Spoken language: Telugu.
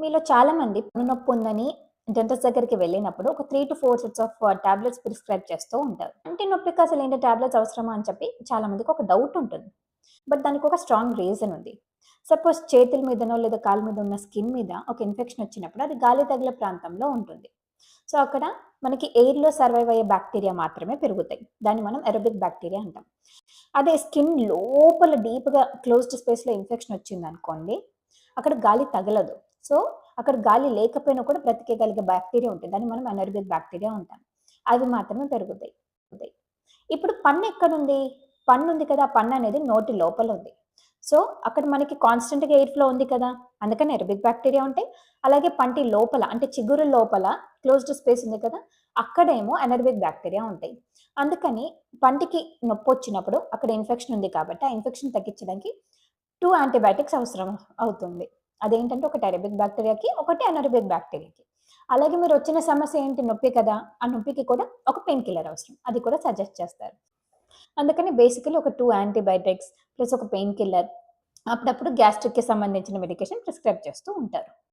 మీలో చాలామంది పన్ను నొప్పి ఉందని డెంటిస్ట్ దగ్గరికి వెళ్ళినప్పుడు ఒక three to four sets of tablets prescribe చేస్తూ ఉంటారు. అంటే నొప్పికి అసలు ఏంటి టాబ్లెట్స్ అవసరమా అని చెప్పి చాలా మందికి ఒక డౌట్ ఉంటుంది. బట్ దానికి ఒక స్ట్రాంగ్ రీజన్ ఉంది. సపోజ్ చేతుల మీదనో లేదా కాలు మీద ఉన్న స్కిన్ మీద ఒక ఇన్ఫెక్షన్ వచ్చినప్పుడు అది గాలి తగిలే ప్రాంతంలో ఉంటుంది. సో అక్కడ మనకి ఎయిర్లో సర్వైవ్ అయ్యే బ్యాక్టీరియా మాత్రమే పెరుగుతాయి. దాన్ని మనం ఎరోబిక్ బ్యాక్టీరియా అంటాం. అదే స్కిన్ లోపల డీప్గా క్లోజ్డ్ స్పేస్లో ఇన్ఫెక్షన్ వచ్చింది అనుకోండి అక్కడ గాలి తగలదు. సో అక్కడ గాలి లేకపోయినా కూడా బ్రతికేయగలిగే బ్యాక్టీరియా ఉంటుంది దాన్ని మనం అనర్బిక్ బ్యాక్టీరియా ఉంటాం అవి మాత్రమే పెరుగుతాయి. ఇప్పుడు పన్ను ఎక్కడుంది? పన్ను ఉంది కదా. పన్ను అనేది నోటి లోపల ఉంది. సో అక్కడ మనకి కాన్స్టెంట్గా ఎయిర్ ఫ్లో ఉంది కదా. అందుకని ఎరబిక్ బ్యాక్టీరియా ఉంటాయి. అలాగే పంటి లోపల అంటే చిగురు లోపల క్లోజ్డ్ స్పేస్ ఉంది కదా. అక్కడేమో అనర్బిక్ బ్యాక్టీరియా ఉంటాయి. అందుకని పంటికి నొప్పి వచ్చినప్పుడు అక్కడ ఇన్ఫెక్షన్ ఉంది కాబట్టి ఆ ఇన్ఫెక్షన్ తగ్గించడానికి టూ యాంటీబయాటిక్స్ అవసరం అవుతుంది. అదేంటంటే ఒకటి అరబిక్ బ్యాక్టీరియాకి ఒకటి అనరబిక్ బ్యాక్టీరియాకి. అలాగే మీరు వచ్చిన సమస్య ఏంటి? నొప్పి కదా? ఆ నొప్పికి కూడా ఒక పెయిన్ కిల్లర్ అవసరం. అది కూడా సజెస్ట్ చేస్తారు. అందుకని బేసికలీ ఒక టూ యాంటీబయాటిక్స్ ప్లస్ ఒక పెయిన్ కిల్లర్ అప్పుడప్పుడు గ్యాస్ట్రిక్కి సంబంధించిన మెడికేషన్ ప్రిస్క్రైబ్ చేస్తూ ఉంటారు.